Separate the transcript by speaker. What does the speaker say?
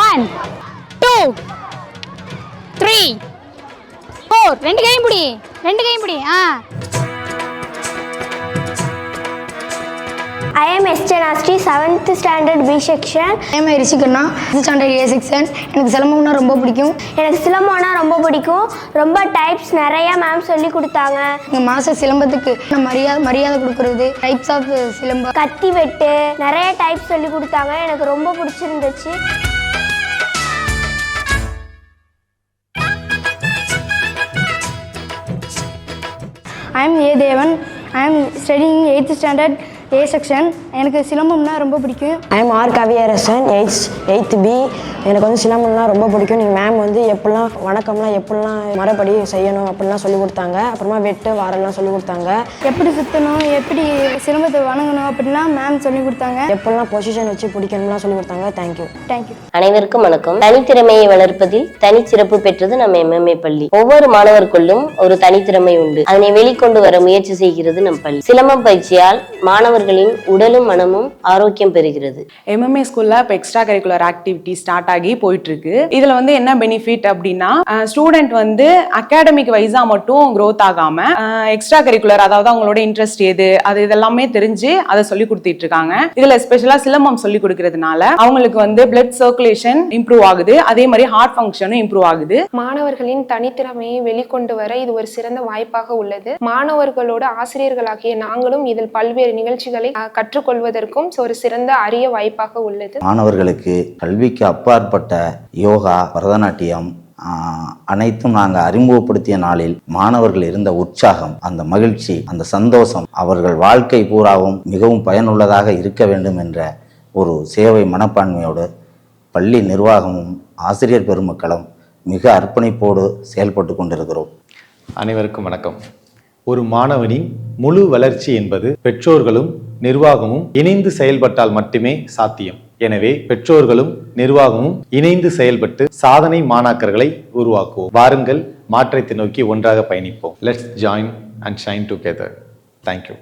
Speaker 1: One two three four ரெண்டு கையும் பிடி ரெண்டு கையும் பிடி. ஆ.
Speaker 2: Esther Nasti, 7th standard B section.
Speaker 3: ஏமா ரிஷிகண்ணா ஸ்டாண்டர்ட் ஏ செக்ஷன் எனக்கு சிலம்பம்னா ரொம்ப பிடிக்கும்.
Speaker 2: எனக்கு சிலம்பம்னா ரொம்ப பிடிக்கும். ரொம்ப டைப்ஸ் நிறைய மேம் சொல்லி கொடுத்தாங்க.
Speaker 3: எங்கள் மாத சிலம்பத்துக்கு நான் மரியாதை மரியாதை கொடுக்குறது? டைப்ஸ் ஆஃப் சிலம்பம்
Speaker 2: கத்தி வெட்டு நிறைய டைப்ஸ் சொல்லி கொடுத்தாங்க. எனக்கு ரொம்ப பிடிச்சிருந்துச்சு.
Speaker 3: I am A Devan I am studying eighth standard A section எனக்கு சிலம்பம்னா ரொம்ப பிடிக்கும்.
Speaker 4: I am R Kaviyarasan eighth eighth B எனக்கு வந்து சிலம்பம்லாம் ரொம்ப பிடிக்கும். நீங்கள் மேம் வந்து எப்படிலாம் வணக்கம்லாம் எப்படிலாம் மரப்படி செய்யணும் அப்படிலாம் சொல்லி கொடுத்தாங்க. அப்புறமா வெட்டு வாரெல்லாம் சொல்லி கொடுத்தாங்க.
Speaker 3: எப்படி சுற்றணும் எப்படி சிலம்பத்தை வணங்கணும் அப்படிலாம் மேம் சொல்லி கொடுத்தாங்க.
Speaker 4: எப்படிலாம் பொசிஷன் வச்சு பிடிக்கணும்லாம் சொல்லி கொடுத்தாங்க. தேங்க்யூ
Speaker 3: தேங்க்யூ
Speaker 5: அனைவருக்கும் வணக்கம். தனித்திறமையை வளர்ப்பதில் தனிச்சிறப்பு பெற்றது நம்ம எம்எம்ஏ பள்ளி. ஒவ்வொரு மாணவருக்குள்ளும் ஒரு தனித்திறமை உண்டு. அதனை வெளிக்கொண்டு வர முயற்சி செய்கிறது நம் பள்ளி. சிலம்பம் பயிற்சியால் மாணவர்களின் உடலும் மனமும் ஆரோக்கியம் பெறுகிறது.
Speaker 6: எம்எம்ஏ ஸ்கூல்ல இப்போ எக்ஸ்ட்ரா கரிக்குலர் ஆக்டிவிட்டி ஸ்டார்ட் ஆகி போயிட்டு இருக்கு இதுல வந்து என்ன பெனிஃபிட் அப்படின்னா ஸ்டூடெண்ட் வந்து அகாடமிக் வைஸா மட்டும் growth ஆகாம எக்ஸ்ட்ரா கரிக்குலர் அதாவது அவங்களோட இன்ட்ரெஸ்ட் எது அது இதெல்லாமே தெரிஞ்சு அதை சொல்லி கொடுத்துட்டு இருக்காங்க இதுல ஸ்பெஷலா சிலம்பம் சொல்லி கொடுக்கறதுனால அவங்களுக்கு வந்து பிளட் சர்க்குலேஷன் இம்ப்ரூவ் ஆகுது. அதே மாதிரி ஹார்ட் ஃபங்க்ஷனும் இம்ப்ரூவ் ஆகுது.
Speaker 7: மாணவர்களின் தனித்திறமையை வெளிக்கொண்டு வர இது ஒரு சிறந்த வாய்ப்பாக உள்ளது. மாணவர்களோட ஆசிரியர்களாகிய நாங்களும் இதில் பல்வேறு நிகழ்ச்சிகளை கற்றுக்கொள்வதற்கும் ஒரு சிறந்த அரிய வாய்ப்பாக உள்ளது.
Speaker 8: மாணவர்களுக்கு கல்விக்கு அப்பாற்பட்ட யோகா பரதநாட்டியம் ஆஹ், அனைத்தும் நாங்கள் அறிமுகப்படுத்திய நாளில் மாணவர்கள் இருந்த உற்சாகம் அந்த மகிழ்ச்சி அந்த சந்தோஷம் அவர்கள் வாழ்க்கை பூராவும் மிகவும் பயனுள்ளதாக இருக்க வேண்டும் என்ற ஒரு சேவை மனப்பான்மையோடு பள்ளி நிர்வாகமும் ஆசிரியர் பெருமக்களும் மிக அர்ப்பணிப்போடு செயல்பட்டு கொண்டிருக்கிறோம்.
Speaker 9: அனைவருக்கும் வணக்கம். ஒரு மாணவனின் முழு வளர்ச்சி என்பது பெற்றோர்களும் நிர்வாகமும் இணைந்து செயல்பட்டால் மட்டுமே சாத்தியம். எனவே பெற்றோர்களும் நிர்வாகமும் இணைந்து செயல்பட்டு சாதனை மாணாக்கர்களை உருவாக்குவோம். வாருங்கள் மாற்றத்தை நோக்கி ஒன்றாக பயணிப்போம். Let's join and shine together thank you